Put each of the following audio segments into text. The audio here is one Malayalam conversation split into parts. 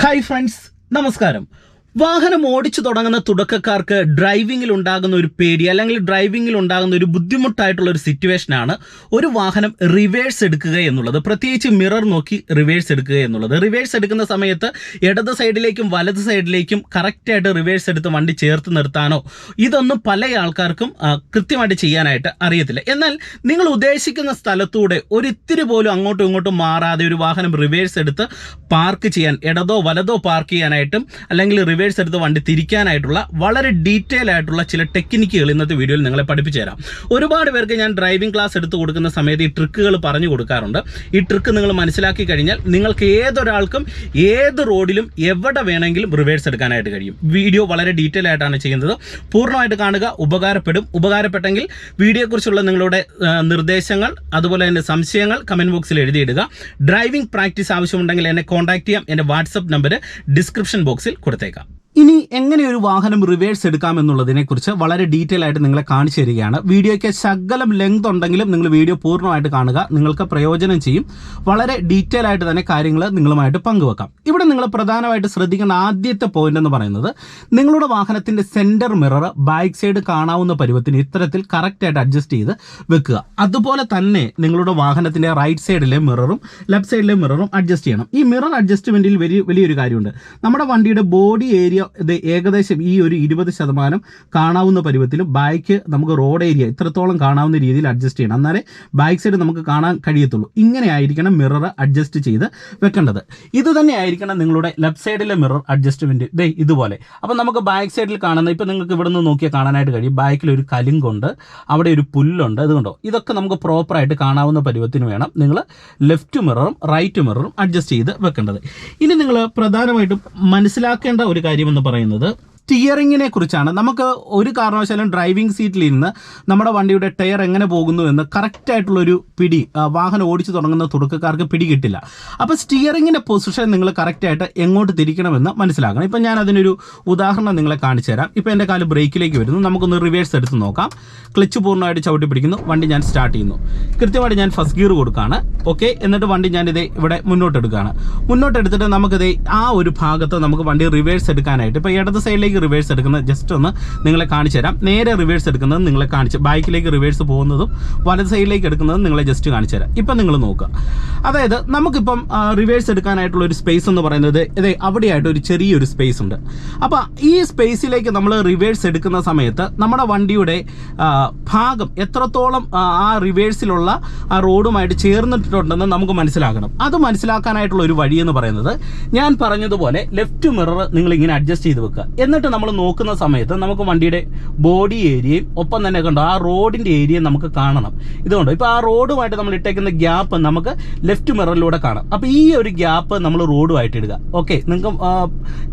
ഹായ് ഫ്രണ്ട്സ് നമസ്കാരം. വാഹനം ഓടിച്ചു തുടങ്ങുന്ന തുടക്കക്കാർക്ക് ഡ്രൈവിംഗിൽ ഉണ്ടാകുന്ന ഒരു പേടി അല്ലെങ്കിൽ ഡ്രൈവിംഗിൽ ഉണ്ടാകുന്ന ഒരു ബുദ്ധിമുട്ടായിട്ടുള്ള ഒരു സിറ്റുവേഷനാണ് ഒരു വാഹനം റിവേഴ്സ് എടുക്കുക എന്നുള്ളത്. പ്രത്യേകിച്ച് മിറർ നോക്കി റിവേഴ്സ് എടുക്കുക എന്നുള്ളത്. റിവേഴ്സ് എടുക്കുന്ന സമയത്ത് ഇടത് സൈഡിലേക്കും വലത് സൈഡിലേക്കും കറക്റ്റായിട്ട് റിവേഴ്സ് എടുത്ത് വണ്ടി ചേർത്ത് നിർത്താനോ ഇതൊന്നും പല ആൾക്കാർക്കും കൃത്യമായിട്ട് ചെയ്യാനായിട്ട് അറിയത്തില്ല. എന്നാൽ നിങ്ങൾ ഉദ്ദേശിക്കുന്ന സ്ഥലത്തൂടെ ഒരിത്തിരി പോലും അങ്ങോട്ടും ഇങ്ങോട്ടും മാറാതെ ഒരു വാഹനം റിവേഴ്സ് എടുത്ത് പാർക്ക് ചെയ്യാൻ ഇടതോ വലതോ പാർക്ക് ചെയ്യാനായിട്ടും അല്ലെങ്കിൽ റിവേഴ്സ് എടുത്ത് വണ്ടി തിരിക്കാനായിട്ടുള്ള വളരെ ഡീറ്റെയിൽ ആയിട്ടുള്ള ചില ടെക്നിക്കുകൾ ഇന്നത്തെ വീഡിയോയിൽ നിങ്ങളെ പഠിപ്പിച്ചു തരാം. ഒരുപാട് പേർക്ക് ഞാൻ ഡ്രൈവിംഗ് ക്ലാസ് എടുത്ത് കൊടുക്കുന്ന സമയത്ത് ഈ ട്രിക്കുകൾ പറഞ്ഞു കൊടുക്കാറുണ്ട്. ഈ ട്രിക്ക് നിങ്ങൾ മനസ്സിലാക്കി കഴിഞ്ഞാൽ നിങ്ങൾക്ക് ഏതൊരാൾക്കും ഏത് റോഡിലും എവിടെ വേണമെങ്കിലും റിവേഴ്സ് എടുക്കാനായിട്ട് കഴിയും. വീഡിയോ വളരെ ഡീറ്റെയിൽ ആയിട്ടാണ് ചെയ്യുന്നത്. പൂർണമായിട്ട് കാണുക ഉപകാരപ്പെടും. ഉപകാരപ്പെട്ടെങ്കിൽ വീഡിയോയെക്കുറിച്ചുള്ള നിങ്ങളുടെ നിർദ്ദേശങ്ങൾ അതുപോലെ തന്നെ സംശയങ്ങൾ കമന്റ് ബോക്സിൽ എഴുതിയിടുക. ഡ്രൈവിംഗ് പ്രാക്ടീസ് ആവശ്യമുണ്ടെങ്കിൽ എന്നെ കോൺടാക്ട് ചെയ്യാം. എന്റെ വാട്സപ്പ് നമ്പർ ഡിസ്ക്രിപ്ഷൻ ബോക്സിൽ കൊടുത്തേക്കാം. ഇനി എങ്ങനെ ഒരു വാഹനം റിവേഴ്സ് എടുക്കാം എന്നുള്ളതിനെ കുറിച്ച് വളരെ ഡീറ്റെയിൽ ആയിട്ട് നിങ്ങളെ കാണിച്ചു തരികയാണ്. വീഡിയോയ്ക്ക് ശകലം ലെങ്ത് ഉണ്ടെങ്കിലും നിങ്ങൾ വീഡിയോ പൂർണമായിട്ട് കാണുക. നിങ്ങൾക്ക് പ്രയോജനം ചെയ്യും. വളരെ ഡീറ്റെയിൽ ആയിട്ട് തന്നെ കാര്യങ്ങൾ നിങ്ങളുമായിട്ട് പങ്കുവെക്കാം. ഇവിടെ നിങ്ങൾ പ്രധാനമായിട്ട് ശ്രദ്ധിക്കേണ്ട ആദ്യത്തെ പോയിന്റ് എന്ന് പറയുന്നത് നിങ്ങളുടെ വാഹനത്തിന്റെ സെന്റർ മിറർ ബാക്ക് സൈഡ് കാണാവുന്ന പരുവത്തിന് ഇത്തരത്തിൽ കറക്റ്റ് ആയിട്ട് അഡ്ജസ്റ്റ് ചെയ്ത് വെക്കുക. അതുപോലെ തന്നെ നിങ്ങളുടെ വാഹനത്തിന്റെ റൈറ്റ് സൈഡിലെ മിററും ലെഫ്റ്റ് സൈഡിലെ മിററും അഡ്ജസ്റ്റ് ചെയ്യണം. ഈ മിറർ അഡ്ജസ്റ്റ്മെന്റിൽ വലിയ വലിയൊരു കാര്യമുണ്ട്. നമ്മുടെ വണ്ടിയുടെ ബോഡി ഏരിയ ഏകദേശം ഈ ഒരു ഇരുപത് ശതമാനം കാണാവുന്ന പരുവത്തിൽ ബാക്ക് നമുക്ക് റോഡ് ഏരിയ ഇത്രത്തോളം കാണാവുന്ന രീതിയിൽ അഡ്ജസ്റ്റ് ചെയ്യണം. എന്നാലേ ബാക്ക് സൈഡ് നമുക്ക് കാണാൻ കഴിയത്തുള്ളൂ. ഇങ്ങനെ ആയിരിക്കണം മിറർ അഡ്ജസ്റ്റ് ചെയ്ത് വെക്കേണ്ടത്. ഇത് തന്നെ ആയിരിക്കണം നിങ്ങളുടെ ലെഫ്റ്റ് സൈഡിലെ മിറർ അഡ്ജസ്റ്റ്മെന്റ് ദേ ഇതുപോലെ. അപ്പം നമുക്ക് ബാക്ക് സൈഡിൽ കാണുന്ന ഇപ്പം നിങ്ങൾക്ക് ഇവിടെ നിന്ന് നോക്കിയാൽ കാണാനായിട്ട് കഴിയും. ബാക്കിൽ ഒരു കലിങ്കുണ്ട്. അവിടെ ഒരു പുല്ലുണ്ട്. അതുകൊണ്ടോ ഇതൊക്കെ നമുക്ക് പ്രോപ്പറായിട്ട് കാണാവുന്ന പരുവത്തിന് വേണം നിങ്ങൾ ലെഫ്റ്റ് മിററും റൈറ്റ് മിററും അഡ്ജസ്റ്റ് ചെയ്ത് വെക്കേണ്ടത്. ഇനി നിങ്ങൾ പ്രധാനമായിട്ടും മനസ്സിലാക്കേണ്ട ഒരു കാര്യമെന്ന് പറയുന്നത് സ്റ്റിയറിങ്ങിനെ കുറിച്ചാണ്. നമുക്ക് ഒരു കാരണവശാലും ഡ്രൈവിംഗ് സീറ്റിലിരുന്ന് നമ്മുടെ വണ്ടിയുടെ ടയർ എങ്ങനെ പോകുന്നു എന്ന് കറക്റ്റായിട്ടുള്ളൊരു പിടി വാഹനം ഓടിച്ചു തുടങ്ങുന്ന തുടക്കക്കാർക്ക് പിടി കിട്ടില്ല അപ്പോൾ സ്റ്റിയറിങ്ങിന്റെ പൊസിഷൻ നിങ്ങൾ കറക്റ്റായിട്ട് എങ്ങോട്ട് തിരിക്കണമെന്ന് മനസ്സിലാക്കണം. ഇപ്പം ഞാൻ അതിനൊരു ഉദാഹരണം നിങ്ങളെ കാണിച്ചു തരാം. ഇപ്പോൾ എന്റെ കാൽ ബ്രേക്കിലേക്ക് വരുന്നു. നമുക്കൊന്ന് റിവേഴ്സ് എടുത്ത് നോക്കാം. ക്ലച്ച് പൂർണമായിട്ട് ചവിട്ടി പിടിക്കുന്നു. വണ്ടി ഞാൻ സ്റ്റാർട്ട് ചെയ്യുന്നു. കൃത്യമായിട്ട് ഞാൻ ഫസ്റ്റ് ഗിയർ കൊടുക്കുകയാണ് ഓക്കെ എന്നിട്ട് വണ്ടി ഞാനിത് ഇവിടെ മുന്നോട്ട് എടുക്കുകയാണ് മുന്നോട്ട് എടുത്തിട്ട് നമുക്കിത് ആ ഒരു ഭാഗത്ത് നമുക്ക് വണ്ടി റിവേഴ്സ് എടുക്കാനായിട്ട് ഇപ്പോൾ ഇടത് സൈഡിലേക്ക് റിവേഴ്സ് എടുക്കുന്നത് ജസ്റ്റ് ഒന്ന് നിങ്ങളെ കാണിച്ചു തരാം. നേരെ റിവേഴ്സ് എടുക്കുന്നത് നിങ്ങളെ കാണിച്ച് ബൈക്കിലേക്ക് റിവേഴ്സ് പോകുന്നതും വലത് സൈഡിലേക്ക് എടുക്കുന്നതും നിങ്ങളെ ജസ്റ്റ് കാണിച്ചു തരാം. ഇപ്പം നിങ്ങൾ നോക്കുക. അതായത് നമുക്കിപ്പം റിവേഴ്സ് എടുക്കാനായിട്ടുള്ള ഒരു സ്പേസ് എന്ന് പറയുന്നത് ഇതേ അവിടെയായിട്ട് ഒരു ചെറിയൊരു സ്പേസ് ഉണ്ട്. അപ്പോൾ ഈ സ്പേസിലേക്ക് നമ്മൾ റിവേഴ്സ് എടുക്കുന്ന സമയത്ത് നമ്മുടെ വണ്ടിയുടെ ഭാഗം എത്രത്തോളം ആ, റിവേഴ്സിലുള്ള ആ റോഡുമായിട്ട് ചേർന്നിട്ടുണ്ടെന്ന് നമുക്ക് മനസ്സിലാക്കണം. അത് മനസ്സിലാക്കാനായിട്ടുള്ള ഒരു വഴി എന്ന് പറയുന്നത് ഞാൻ പറഞ്ഞതുപോലെ ലെഫ്റ്റ് മിറർ നിങ്ങൾ ഇങ്ങനെ അഡ്ജസ്റ്റ് ചെയ്ത് വെക്കുക. എന്നിട്ട് നമ്മൾ നോക്കുന്ന സമയത്ത് നമുക്ക് വണ്ടിയുടെ ബോഡി ഏരിയയും ഒപ്പം തന്നെ കണ്ടോ ആ റോഡിന്റെ ഏരിയയും നമുക്ക് കാണണം. ഇതുകൊണ്ട് ഇപ്പോൾ ആ റോഡുമായിട്ട് നമ്മൾ ഇട്ടേക്കുന്ന ഗ്യാപ്പ് നമുക്ക് ലെഫ്റ്റ് മിററിലൂടെ കാണാം. അപ്പോൾ ഈ ഒരു ഗ്യാപ്പ് നമ്മൾ റോഡുമായിട്ട് ഇടുക. ഓക്കെ നിങ്ങൾക്ക്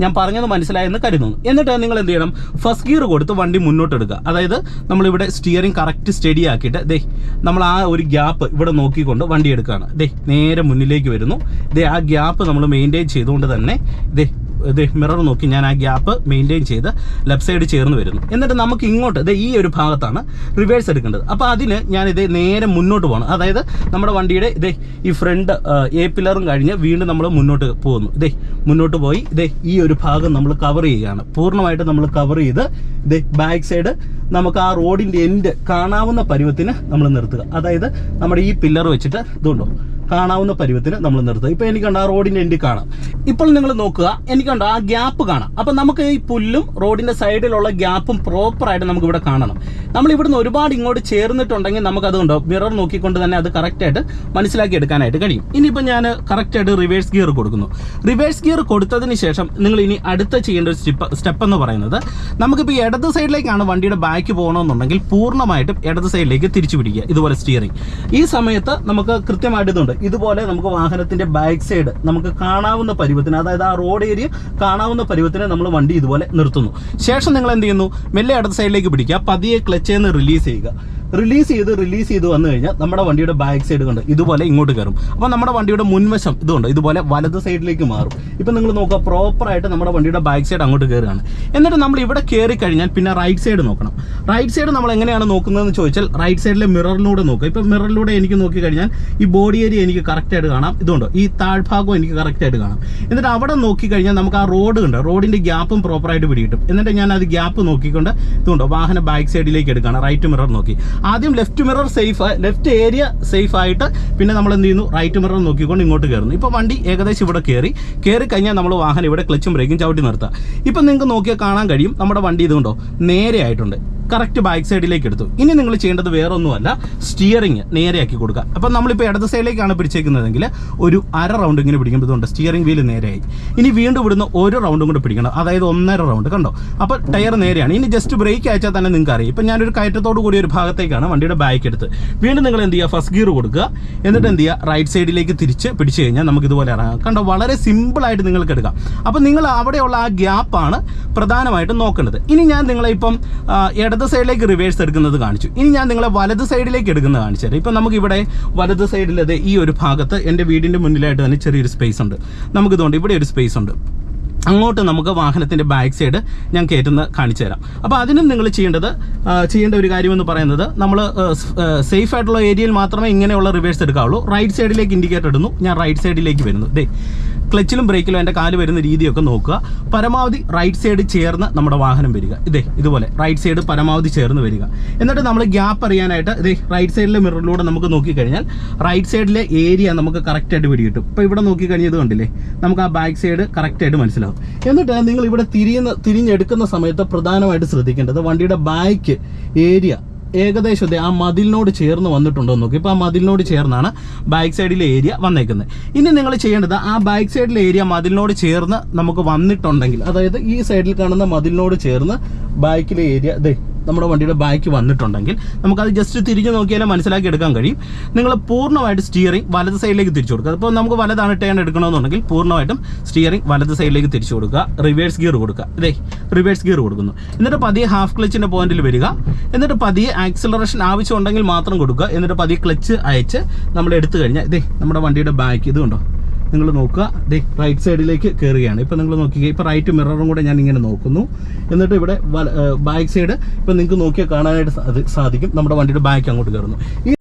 ഞാൻ പറഞ്ഞത് മനസ്സിലായെന്ന് കരുതുന്നു. എന്നിട്ട് നിങ്ങൾ എന്ത് ചെയ്യണം? ഫസ്റ്റ് ഗിയർ കൊടുത്ത് വണ്ടി മുന്നോട്ട് എടുക്കുക. അതായത് നമ്മളിവിടെ സ്റ്റിയറിംഗ് കറക്റ്റ് സ്റ്റഡി ആക്കിയിട്ട് ദേ നമ്മൾ ആ ഒരു ഗ്യാപ്പ് ഇവിടെ നോക്കിക്കൊണ്ട് വണ്ടി എടുക്കുകയാണ്. ദേ നേരെ മുന്നിലേക്ക് വരുന്നു. ദേ ആ ഗ്യാപ്പ് നമ്മൾ മെയിന്റെയിൻ ചെയ്തുകൊണ്ട് തന്നെ ദേ ഇത് മിറർ നോക്കി ഞാൻ ആ ഗ്യാപ്പ് മെയിന്റെയിൻ ചെയ്ത് ലെഫ്റ്റ് സൈഡ് ചേർന്ന് വരുന്നു. എന്നിട്ട് നമുക്ക് ഇങ്ങോട്ട് ഇത് ഈ ഒരു ഭാഗത്താണ് റിവേഴ്സ് എടുക്കേണ്ടത്. അപ്പോൾ അതിന് ഞാൻ ഇത് നേരെ മുന്നോട്ട് പോകണം. അതായത് നമ്മുടെ വണ്ടിയുടെ ഇതേ ഈ ഫ്രണ്ട് എ പില്ലറും കഴിഞ്ഞ് വീണ്ടും നമ്മൾ മുന്നോട്ട് പോകുന്നു. ഇതേ മുന്നോട്ട് പോയി ഇതേ ഈ ഒരു ഭാഗം നമ്മൾ കവർ ചെയ്യുകയാണ്. പൂർണമായിട്ട് നമ്മൾ കവർ ചെയ്ത് ഇതേ ബാക്ക് സൈഡ് നമുക്ക് ആ റോഡിന്റെ എൻഡ് കാണാവുന്ന പരുവത്തിന് നമ്മൾ നിർത്തുക. അതായത് നമ്മുടെ ഈ പില്ലർ വെച്ചിട്ട് ഇതുണ്ടോ? കാണാവുന്ന പരുവത്തിന് നമ്മൾ നിർത്തുക. ഇപ്പൊ കണ്ട ആ റോഡിന്റെ എൻഡിൽ കാണാം. ഇപ്പോൾ നിങ്ങൾ നോക്കുക എനിക്കുണ്ട് ആ ഗ്യാപ്പ് കാണാം. അപ്പൊ നമുക്ക് ഈ പുല്ലും റോഡിന്റെ സൈഡിലുള്ള ഗ്യാപ്പും പ്രോപ്പർ ആയിട്ട് നമുക്ക് ഇവിടെ കാണണം. നമ്മൾ ഇവിടുന്ന് ഒരുപാട് ഇങ്ങോട്ട് ചേർന്നിട്ടുണ്ടെങ്കിൽ നമുക്ക് അതുകൊണ്ടോ മിറർ നോക്കിക്കൊണ്ട് തന്നെ അത് കറക്റ്റ് ആയിട്ട് മനസ്സിലാക്കി എടുക്കാനായിട്ട് കഴിയും. ഇനിയിപ്പോൾ ഞാൻ കറക്റ്റ് ആയിട്ട് റിവേഴ്സ് ഗിയർ കൊടുക്കുന്നു. റിവേഴ്സ് ഗിയർ കൊടുത്തതിന് ശേഷം നിങ്ങൾ ഇനി അടുത്ത ചെയ്യേണ്ട ഒരു സ്റ്റെപ്പ് സ്റ്റെപ്പ് എന്ന് പറയുന്നത് നമുക്കിപ്പോൾ ഇടത് സൈഡിലേക്കാണ് വണ്ടിയുടെ ബാക്ക് പോകണമെന്നുണ്ടെങ്കിൽ പൂർണമായിട്ടും ഇടത് സൈഡിലേക്ക് തിരിച്ചു പിടിക്കുക. ഇതുപോലെ സ്റ്റിയറിംഗ് ഈ സമയത്ത് നമുക്ക് കൃത്യമായിട്ട് ഇതുണ്ട്. ഇതുപോലെ നമുക്ക് വാഹനത്തിന്റെ ബാക്ക് സൈഡ് നമുക്ക് കാണാവുന്ന പരുവത്തിന് അതായത് ആ റോഡ് ഏരിയ കാണാവുന്ന പരുവത്തിന് നമ്മൾ വണ്ടി ഇതുപോലെ നിർത്തുന്നു. ശേഷം നിങ്ങൾ എന്ത് ചെയ്യുന്നു? മെല്ലെ അടുത്ത സൈഡിലേക്ക് പിടിക്കുക. പതിയെ ക്ലച്ച് നിന്ന് റിലീസ് ചെയ്യുക. റിലീസ് ചെയ്ത് റിലീസ് ചെയ്ത് വന്നു കഴിഞ്ഞാൽ നമ്മുടെ വണ്ടിയുടെ ബാക്ക് സൈഡ് കൊണ്ട് ഇതുപോലെ ഇങ്ങോട്ട് കയറും. അപ്പോൾ നമ്മുടെ വണ്ടിയുടെ മുൻവശം ഇതുകൊണ്ട് ഇതുപോലെ വലത് സൈഡിലേക്ക് മാറും. ഇപ്പം നിങ്ങൾ നോക്കുക പ്രോപ്പറായിട്ട് നമ്മുടെ വണ്ടിയുടെ ബാക്ക് സൈഡ് അങ്ങോട്ട് കയറുകയാണ്. എന്നിട്ട് നമ്മൾ ഇവിടെ കയറി കഴിഞ്ഞാൽ പിന്നെ റൈറ്റ് സൈഡ് നോക്കണം. റൈറ്റ് സൈഡ് നമ്മൾ എങ്ങനെയാണ് നോക്കുന്നതെന്ന് ചോദിച്ചാൽ റൈറ്റ് സൈഡിലെ മിററിലൂടെ നോക്കുക. ഇപ്പം മിററിലൂടെ എനിക്ക് നോക്കി കഴിഞ്ഞാൽ ഈ ബോഡി ഏരിയ എനിക്ക് കറക്റ്റായിട്ട് കാണാം. ഇതുകൊണ്ട് ഈ താഴ്ഭാഗവും എനിക്ക് കറക്റ്റായിട്ട് കാണാം. എന്നിട്ട് അവിടെ നോക്കി കഴിഞ്ഞാൽ നമുക്ക് ആ റോഡ് ഉണ്ട് റോഡിന്റെ ഗ്യാപ്പും പ്രോപ്പറായിട്ട് പിടികിട്ടും. എന്നിട്ട് ഞാൻ അത് ഗ്യാപ്പ് നോക്കിക്കൊണ്ട് ഇതുകൊണ്ട് വാഹനം ബാക്ക് സൈഡിലേക്ക് എടുക്കുകയാണ്. റൈറ്റ് മിറർ നോക്കി. ആദ്യം left mirror safe left area safe ആയിട്ട് പിന്നെ നമ്മൾ എന്ത് ചെയ്യുന്നു? റൈറ്റ് മിറർ നോക്കിക്കൊണ്ട് ഇങ്ങോട്ട് കയറുന്നു. ഇപ്പോൾ വണ്ടി ഏകദേശം ഇവിടെ കയറി കയറി കഴിഞ്ഞാൽ നമ്മൾ വാഹനം ഇവിടെ ക്ലച്ചും ബ്രേക്കും ചവിട്ടി നിർത്താം. ഇപ്പം നിങ്ങൾക്ക് നോക്കിയാൽ കാണാൻ കഴിയും. നമ്മുടെ വണ്ടി ഇതുകൊണ്ടോ നേരെ ആയിട്ടുണ്ട്. കറക്റ്റ് ബാക്ക് സൈഡിലേക്ക് എടുത്തു. ഇനി നിങ്ങൾ ചെയ്യേണ്ടത് വേറെ ഒന്നുമല്ല സ്റ്റിയറിംഗ് നേരെയാക്കി കൊടുക്കുക. അപ്പം നമ്മളിപ്പോൾ ഇടത് സൈഡിലേക്കാണ് പിടിച്ചേക്കുന്നതെങ്കിൽ ഒരു അര റൗണ്ട് ഇങ്ങനെ പിടിക്കുമ്പോൾ ഇതുകൊണ്ട് സ്റ്റിയറിംഗ് വീൽ നേരെയായി. ഇനി വീണ്ടും ഇവിടുന്ന് ഒരു റൗണ്ടും കൂടെ പിടിക്കണം. അതായത് ഒന്നര റൗണ്ട് കണ്ടോ? അപ്പോൾ ടയർ നേരെയാണ്. ഇനി ജസ്റ്റ് ബ്രേക്ക് അയച്ചാൽ തന്നെ നിങ്ങൾക്ക് അറിയാം ഇപ്പം ഞാനൊരു കയറ്റത്തോട് കൂടി ഒരു ഭാഗത്തേക്കാണ് വണ്ടിയുടെ ബാക്ക് എടുത്ത് വീണ്ടും നിങ്ങൾ എന്ത് ചെയ്യുക? ഫസ്റ്റ് ഗിയർ കൊടുക്കുക. എന്നിട്ട് എന്ത് ചെയ്യുക? റൈറ്റ് സൈഡിലേക്ക് തിരിച്ച് പിടിച്ചു കഴിഞ്ഞാൽ നമുക്ക് ഇതുപോലെ ഇറങ്ങാം. കണ്ടോ? വളരെ സിമ്പിളായിട്ട് നിങ്ങൾക്ക് എടുക്കാം. അപ്പം നിങ്ങൾ അവിടെയുള്ള ആ ഗ്യാപ്പാണ് പ്രധാനമായിട്ടും നോക്കേണ്ടത്. ഇനി ഞാൻ നിങ്ങളെ ഇപ്പം ആ, ഇടത് സൈഡിലേക്ക് റിവേഴ്സ് എടുക്കുന്നത് കാണിച്ചു. ഇനി ഞാൻ നിങ്ങളെ വലത് സൈഡിലേക്ക് എടുക്കുന്നത് കാണിച്ചു തരാം. ഇപ്പം നമുക്കിവിടെ വലത് സൈഡിലത് ഈ ഒരു ഭാഗത്ത് എന്റെ വീടിന്റെ മുന്നിലായിട്ട് തന്നെ ചെറിയൊരു സ്പേസ് ഉണ്ട്. നമുക്കിതുകൊണ്ട് ഇവിടെ ഒരു സ്പേസ് ഉണ്ട്. അങ്ങോട്ട് നമുക്ക് വാഹനത്തിന്റെ ബാക്ക് സൈഡ് ഞാൻ കയറ്റുന്ന കാണിച്ചു തരാം. അപ്പോൾ അതിനും നിങ്ങൾ ചെയ്യേണ്ടത് ചെയ്യേണ്ട ഒരു കാര്യമെന്ന് പറയുന്നത് നമ്മൾ സേഫ് ആയിട്ടുള്ള ഏരിയയിൽ മാത്രമേ ഇങ്ങനെയുള്ള റിവേഴ്സ് എടുക്കാവുള്ളൂ. റൈറ്റ് സൈഡിലേക്ക് ഇൻഡിക്കേറ്റർ ഇടുന്നു. ഞാൻ റൈറ്റ് സൈഡിലേക്ക് വരുന്നു. ദേ ക്ലച്ചിലും ബ്രേക്കിലും എന്റെ കാൽ വരുന്ന രീതിയൊക്കെ നോക്കുക. പരമാവധി റൈറ്റ് സൈഡ് ചേർന്ന് നമ്മുടെ വാഹനം വരിക. ഇതേ ഇതുപോലെ റൈറ്റ് സൈഡ് പരമാവധി ചേർന്ന് വരിക. എന്നിട്ട് നമ്മൾ ഗ്യാപ്പ് അറിയാനായിട്ട് ഇതേ റൈറ്റ് സൈഡിലെ മിററിലൂടെ നമുക്ക് നോക്കിക്കഴിഞ്ഞാൽ റൈറ്റ് സൈഡിലെ ഏരിയ നമുക്ക് കറക്റ്റായിട്ട് പിടികിട്ടും. ഇപ്പോൾ ഇവിടെ നോക്കിക്കഴിഞ്ഞത് കണ്ടില്ലേ? നമുക്ക് ആ ബാക്ക് സൈഡ് കറക്റ്റായിട്ട് മനസ്സിലാവും. എന്നിട്ട് നിങ്ങൾ ഇവിടെ തിരിയുന്ന തിരിഞ്ഞെടുക്കുന്ന സമയത്ത് പ്രധാനമായിട്ട് ശ്രദ്ധിക്കേണ്ടത് വണ്ടിയുടെ ബാക്ക് ഏരിയ ഏകദേശം ആ മതിലിനോട് ചേർന്ന് വന്നിട്ടുണ്ടോ നോക്കി. ഇപ്പോൾ ആ മതിലിനോട് ചേർന്നാണ് ബാക്ക് സൈഡിലെ ഏരിയ വന്നേക്കുന്നത് ഇനി നിങ്ങൾ ചെയ്യേണ്ടത് ആ ബാക്ക് സൈഡിലെ ഏരിയ മതിലിനോട് ചേർന്ന് നമുക്ക് വന്നിട്ടുണ്ടെങ്കിൽ അതായത് ഈ സൈഡിൽ കാണുന്ന മതിലിനോട് ചേർന്ന് ബാക്കിലെ ഏരിയ ദേ നമ്മുടെ വണ്ടിയുടെ ബാക്ക് വന്നിട്ടുണ്ടെങ്കിൽ നമുക്കത് ജസ്റ്റ് തിരിഞ്ഞു നോക്കിയാലേ മനസ്സിലാക്കി എടുക്കാൻ കഴിയും. നിങ്ങൾ പൂർണമായിട്ട് സ്റ്റിയറിംഗ് വലത് സൈഡിലേക്ക് തിരിച്ചു കൊടുക്കുക. അപ്പോൾ നമുക്ക് വലതാണ് ടേൺ എടുക്കണമെന്നുണ്ടെങ്കിൽ പൂർണമായിട്ടും സ്റ്റിയറിംഗ് വലത് സൈഡിലേക്ക് തിരിച്ചു കൊടുക്കുക. റിവേഴ്സ് ഗിയർ കൊടുക്കുക. ഇതേ റിവേഴ്സ് ഗിയർ കൊടുക്കുന്നു. എന്നിട്ട് പതിയെ ഹാഫ് ക്ലച്ചിന്റെ പോയിന്റിൽ വരിക. എന്നിട്ട് പതിയെ ആക്സിലറേഷൻ ആവശ്യമുണ്ടെങ്കിൽ മാത്രം കൊടുക്കുക. എന്നിട്ട് പതിയെ ക്ലച്ച് അയച്ച് നമ്മൾ എടുത്തു കഴിഞ്ഞാൽ ഇതേ നമ്മുടെ വണ്ടിയുടെ ബാക്ക് ഇത് കണ്ടോ? നിങ്ങൾ നോക്കുക. ദേ റൈറ്റ് സൈഡിലേക്ക് കയറുകയാണ് ഇപ്പം നിങ്ങൾ നോക്കുക ഇപ്പോൾ റൈറ്റ് മിററും കൂടെ ഞാൻ ഇങ്ങനെ നോക്കുന്നു. എന്നിട്ട് ഇവിടെ ബാക്ക് സൈഡ് ഇപ്പം നിങ്ങൾക്ക് നോക്കിയാൽ കാണാനായിട്ട് സാധി- സാധിക്കും. നമ്മുടെ വണ്ടിയുടെ ബാക്ക് അങ്ങോട്ട് കയറുന്നു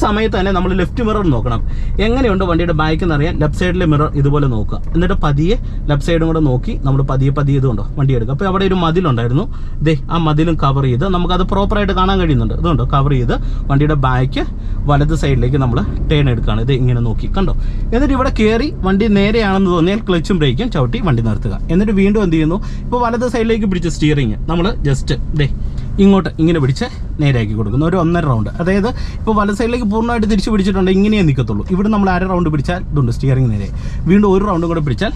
സമയത്ത് തന്നെ നമ്മൾ ലെഫ്റ്റ് മിറർ നോക്കണം. എങ്ങനെയുണ്ട് വണ്ടിയുടെ ബാക്ക് എന്നറിയാൻ ലെഫ്റ്റ് സൈഡിലെ മിറർ ഇതുപോലെ നോക്കുക. എന്നിട്ട് പതിയെ ലെഫ്റ്റ് സൈഡും കൂടെ നോക്കി നമ്മൾ പതിയെ പതിയെ ഇതുകൊണ്ടോ വണ്ടി എടുക്കുക. അപ്പോൾ അവിടെ ഒരു മതിലുണ്ടായിരുന്നു ദേ ആ മതിലും കവർ ചെയ്ത് നമുക്കത് പ്രോപ്പറായിട്ട് കാണാൻ കഴിയുന്നുണ്ട്. ഇതുകൊണ്ടോ കവർ ചെയ്ത് വണ്ടിയുടെ ബാക്ക് വലത് സൈഡിലേക്ക് നമ്മൾ ടേൺ എടുക്കുകയാണ്. ഇത് ഇങ്ങനെ നോക്കി. കണ്ടോ? എന്നിട്ട് ഇവിടെ കയറി വണ്ടി നേരെയാണെന്ന് തോന്നിയാൽ ക്ലച്ചും ബ്രേക്കും ചവിട്ടി വണ്ടി നിർത്തുക. എന്നിട്ട് വീണ്ടും എന്ത് ചെയ്യുന്നു? ഇപ്പോൾ വലത് സൈഡിലേക്ക് പിടിച്ച സ്റ്റിയറിങ് നമ്മൾ ജസ്റ്റ് ദേ ഇങ്ങോട്ട് ഇങ്ങനെ പിടിച്ച് നേരെയാക്കി കൊടുക്കുന്നു. ഒരു ഒന്നര റൗണ്ട് അതായത് ഇപ്പോൾ വല സൈഡിലേക്ക് പൂർണമായിട്ട് തിരിച്ച് പിടിച്ചിട്ടുണ്ട് ഇങ്ങനെയേ നിൽക്കത്തുള്ളൂ ഇവിടെ നമ്മൾ അര റൗണ്ട് പിടിച്ചാൽ ഇതുണ്ട് സ്റ്റിയറിംഗ് നേരെ. വീണ്ടും ഒരു റൗണ്ടും കൂടെ പിടിച്ചാൽ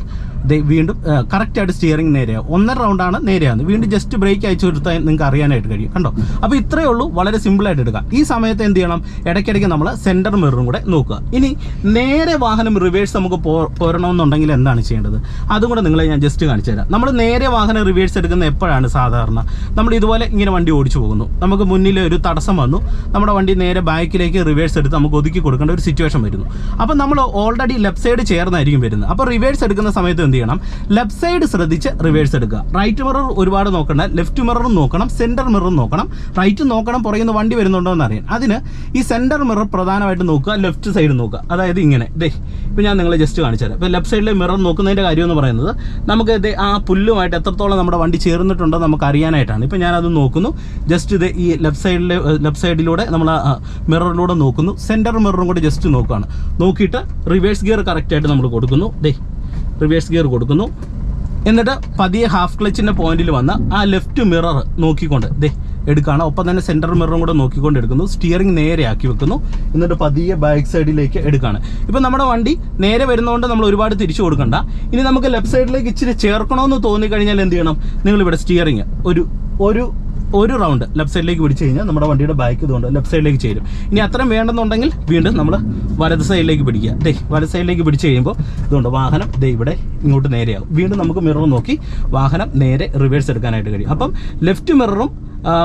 വീണ്ടും കറക്റ്റായിട്ട് സ്റ്റിയറിംഗ് നേരെയാണ് ഒന്നര റൗണ്ടാണ് നേരെയാണ് വീണ്ടും ജസ്റ്റ് ബ്രേക്ക് അയച്ചു കൊടുത്താൽ നിങ്ങൾക്ക് അറിയാനായിട്ട് കഴിയും കണ്ടോ? അപ്പോൾ ഇത്രയേ ഉള്ളൂ വളരെ സിമ്പിളായിട്ട് എടുക്കാം. ഈ സമയത്ത് എന്ത് ചെയ്യണം? ഇടയ്ക്കിടയ്ക്ക് നമ്മൾ സെന്റർ മിററും കൂടെ നോക്കുക. ഇനി നേരെ വാഹനം റിവേഴ്സ് നമുക്ക് പോരണമെന്നുണ്ടെങ്കിൽ എന്താണ് ചെയ്യേണ്ടത്? അതും കൂടെ നിങ്ങളെ ഞാൻ ജസ്റ്റ് കാണിച്ചു തരാം. നമ്മൾ നേരെ വാഹനം റിവേഴ്സ് എടുക്കുന്നത് എപ്പോഴാണ് സാധാരണ? നമ്മൾ ഇതുപോലെ ഇങ്ങനെ വണ്ടി ഓടിച്ചു പോകുന്നു. നമുക്ക് മുന്നിൽ ഒരു തടസ്സം വന്നു. നമ്മുടെ വണ്ടി നേരെ ബാക്കിലേക്ക് റിവേഴ്സ് എടുത്ത് നമുക്ക് ഒതുക്കി കൊടുക്കേണ്ട ഒരു സിറ്റുവേഷൻ വരുന്നു. അപ്പോൾ നമ്മൾ ഓൾറെഡി ലെഫ്റ്റ് സൈഡ് ചേർന്നായിരിക്കും വരുന്നത്. അപ്പോൾ റിവേഴ്സ് എടുക്കുന്ന സമയത്ത് എന്ത് ചെയ്യണം ലെഫ്റ്റ് സൈഡ് ശ്രദ്ധിച്ച് റിവേഴ്സ് എടുക്കുക. റൈറ്റ് മിറർ ഒരുപാട് നോക്കണ്ട. ലെഫ്റ്റ് മിററും നോക്കണം. സെന്റർ മിററും നോക്കണം. റൈറ്റ് നോക്കണം പുറകിൽ നിന്ന് വണ്ടി വരുന്നുണ്ടോ എന്ന് അറിയാൻ. അതിന് ഈ സെന്റർ മിറർ പ്രധാനമായിട്ട് നോക്കുക. ലെഫ്റ്റ് സൈഡ് നോക്കുക. അതായത് ഇങ്ങനെ. ദേ ഇപ്പോൾ ഞാൻ നിങ്ങളെ ജസ്റ്റ് കാണിച്ചു തരാം. ഇപ്പോൾ ലെഫ്റ്റ് സൈഡിലെ മിറർ നോക്കുന്നതിന്റെ കാര്യം എന്ന് പറയുന്നത് നമുക്ക് ഇത് ആ പുല്ലുമായിട്ട് എത്രത്തോളം നമ്മുടെ വണ്ടി ചേർന്നിട്ടുണ്ടോ നമുക്ക് അറിയാനായിട്ടാണ്. ഇപ്പോൾ ഞാനത് നോക്കുന്നു. ജസ്റ്റ് ഇത് ഈ ലെഫ്റ്റ് സൈഡിലെ ലെഫ്റ്റ് സൈഡിലൂടെ നമ്മൾ മിററിലൂടെ നോക്കുന്നു. സെന്റർ മിററും കൂടെ ജസ്റ്റ് നോക്കുകയാണ്. നോക്കിയിട്ട് റിവേഴ്സ് ഗിയർ കറക്റ്റായിട്ട് നമ്മൾ കൊടുക്കുന്നു. ദേ റിവേഴ്സ് ഗിയർ കൊടുക്കുന്നു. എന്നിട്ട് പതിയെ ഹാഫ് ക്ലച്ചിന്റെ പോയിന്റിൽ വന്ന് ആ ലെഫ്റ്റ് മിറർ നോക്കിക്കൊണ്ട് ദേ എടുക്കുകയാണ് ഒപ്പം തന്നെ സെന്റർ മിററും കൂടെ നോക്കിക്കൊണ്ട് എടുക്കുന്നു. സ്റ്റിയറിംഗ് നേരെ ആക്കി വെക്കുന്നു. എന്നിട്ട് പതിയെ ബാക്ക് സൈഡിലേക്ക് എടുക്കുകയാണ് ഇപ്പം നമ്മുടെ വണ്ടി നേരെ വരുന്നതുകൊണ്ട് നമ്മൾ ഒരുപാട് തിരിച്ചു കൊടുക്കണ്ട. ഇനി നമുക്ക് ലെഫ്റ്റ് സൈഡിലേക്ക് ഇച്ചിരി ചേർക്കണമെന്ന് തോന്നിക്കഴിഞ്ഞാൽ എന്ത് ചെയ്യണം? നിങ്ങളിവിടെ സ്റ്റിയറിംഗ് ഒരു ഒരു ഒരു റൗണ്ട് ലെഫ്റ്റ് സൈഡിലേക്ക് പിടിച്ചു കഴിഞ്ഞാൽ നമ്മുടെ വണ്ടിയുടെ ബാക്ക് ഇതുകൊണ്ട് ലെഫ്റ്റ് സൈഡിലേക്ക് ചേരും. ഇനി അത്രയും വേണ്ടെന്നുണ്ടെങ്കിൽ വീണ്ടും നമ്മൾ വലത് സൈഡിലേക്ക് പിടിക്കുക. ദേ വലത് സൈഡിലേക്ക് പിടിച്ചു കഴിയുമ്പോൾ ഇതുകൊണ്ട് വാഹനം ദേ ഇവിടെ ഇങ്ങോട്ട് നേരെയാകും. വീണ്ടും നമുക്ക് മിറർ നോക്കി വാഹനം നേരെ റിവേഴ്സ് എടുക്കാനായിട്ട് കഴിയും. അപ്പം ലെഫ്റ്റ് മിററും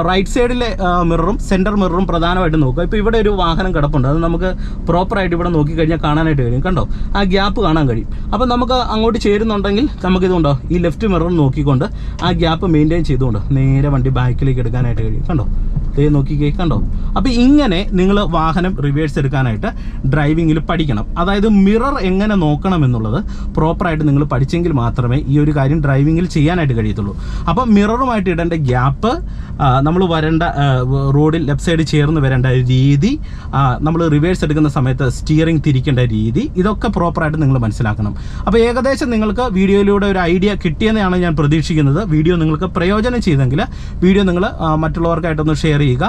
റൈറ്റ് സൈഡിലെ മിററും സെന്റർ മിററും പ്രധാനമായിട്ട് നോക്കുക. ഇപ്പോൾ ഇവിടെ ഒരു വാഹനം കിടപ്പുണ്ട്. അത് നമുക്ക് പ്രോപ്പറായിട്ട് ഇവിടെ നോക്കിക്കഴിഞ്ഞാൽ കാണാനായിട്ട് കഴിയും. കണ്ടോ? ആ ഗ്യാപ്പ് കാണാൻ കഴിയും. അപ്പോൾ നമുക്ക് അങ്ങോട്ട് ചേരുന്നുണ്ടെങ്കിൽ നമുക്കിതുണ്ടോ ഈ ലെഫ്റ്റ് മിറർ നോക്കിക്കൊണ്ട് ആ ഗ്യാപ്പ് മെയിന്റെയിൻ ചെയ്തുകൊണ്ട് നേരെ വണ്ടി ബാക്കിലേക്ക് എടുക്കാനായിട്ട് കഴിയും. കണ്ടോ? ദേ നോക്കിക്കേ കണ്ടോ അപ്പോൾ ഇങ്ങനെ നിങ്ങൾ വാഹനം റിവേഴ്സ് എടുക്കാനായിട്ട് ഡ്രൈവിങ്ങിൽ പഠിക്കണം. അതായത് മിറർ എങ്ങനെ നോക്കണം എന്നുള്ളത് പ്രോപ്പറായിട്ട് നിങ്ങൾ പഠിച്ചെങ്കിൽ മാത്രമേ ഈ ഒരു കാര്യം ഡ്രൈവിങ്ങിൽ ചെയ്യാനായിട്ട് കഴിയത്തുള്ളൂ. അപ്പോൾ മിററുമായിട്ട് ഇടേണ്ട ഗ്യാപ്പ് നമ്മൾ വരേണ്ട റോഡിൽ ലെഫ്റ്റ് സൈഡ് ചേർന്ന് വരേണ്ട രീതി നമ്മൾ റിവേഴ്സ് എടുക്കുന്ന സമയത്ത് സ്റ്റിയറിംഗ് തിരിക്കേണ്ട രീതി ഇതൊക്കെ പ്രോപ്പറായിട്ട് നിങ്ങൾ മനസ്സിലാക്കണം. അപ്പോൾ ഏകദേശം നിങ്ങൾക്ക് വീഡിയോയിലൂടെ ഒരു ഐഡിയ കിട്ടിയെന്നാണ് ഞാൻ പ്രതീക്ഷിക്കുന്നത്. വീഡിയോ നിങ്ങൾക്ക് പ്രയോജനം ചെയ്തെങ്കിൽ വീഡിയോ നിങ്ങൾ മറ്റുള്ളവർക്കായിട്ടൊന്ന് ഷെയർ ചെയ്യുക.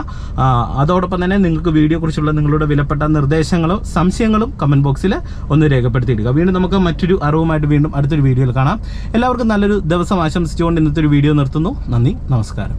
അതോടൊപ്പം തന്നെ നിങ്ങൾക്ക് വീഡിയോ കുറിച്ചുള്ള നിങ്ങളുടെ വിലപ്പെട്ട നിർദ്ദേശങ്ങളും സംശയങ്ങളും കമന്റ് ബോക്സിൽ ഒന്ന് രേഖപ്പെടുത്തിയിടുക. വീണ്ടും നമുക്ക് മറ്റൊരു അറിവുമായിട്ട് വീണ്ടും അടുത്തൊരു വീഡിയോയിൽ കാണാം. എല്ലാവർക്കും നല്ലൊരു ദിവസം ആശംസിച്ചുകൊണ്ട് ഇന്നത്തെ ഒരു വീഡിയോ നിർത്തുന്നു. നന്ദി. നമസ്കാരം.